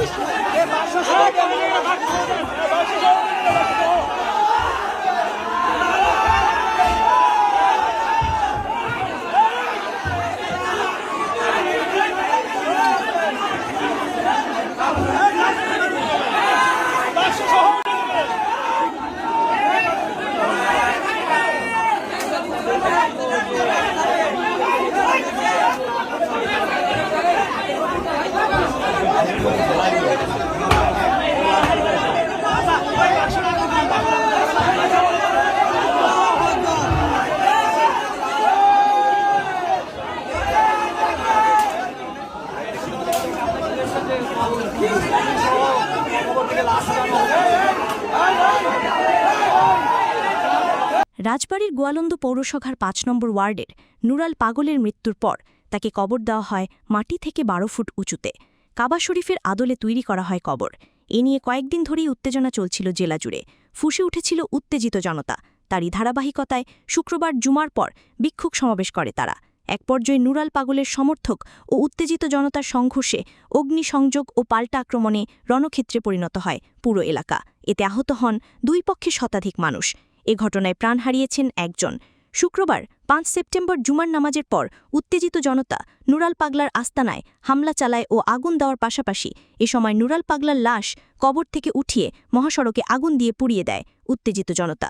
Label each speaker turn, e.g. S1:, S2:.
S1: wish
S2: রাজবাড়ির গোয়ালন্দ পৌরসভার পাঁচ নম্বর ওয়ার্ডের নুরাল পাগলের মৃত্যুর পর তাকে কবর দেওয়া হয় মাটি থেকে বারো ফুট উঁচুতে। কাবা শরীফের আদলে তৈরি করা হয় কবর। এ নিয়ে কয়েকদিন ধরেই উত্তেজনা চলছিল জেলা জুড়ে। ফুসে উঠেছিল উত্তেজিত জনতা। তারই ধারাবাহিকতায় শুক্রবার জুমার পর বিক্ষোভ সমাবেশ করে তারা। এক পর্যায়ে নুরাল পাগলের সমর্থক ও উত্তেজিত জনতার সংঘর্ষে অগ্নিসংযোগ ও পাল্টা আক্রমণে রণক্ষেত্রে পরিণত হয় পুরো এলাকা। এতে আহত হন দুই পক্ষে শতাধিক মানুষ। এ ঘটনায় প্রাণ হারিয়েছেন একজন। শুক্রবার, পাঁচ সেপ্টেম্বর জুমার নামাজের পর উত্তেজিত জনতা নুরাল পাগলার আস্তানায় হামলা চালায় ও আগুন দেওয়ার পাশাপাশি এ সময় নুরাল পাগলার লাশ কবর থেকে উঠিয়ে মহাসড়কে আগুন দিয়ে পুড়িয়ে দেয় উত্তেজিত জনতা।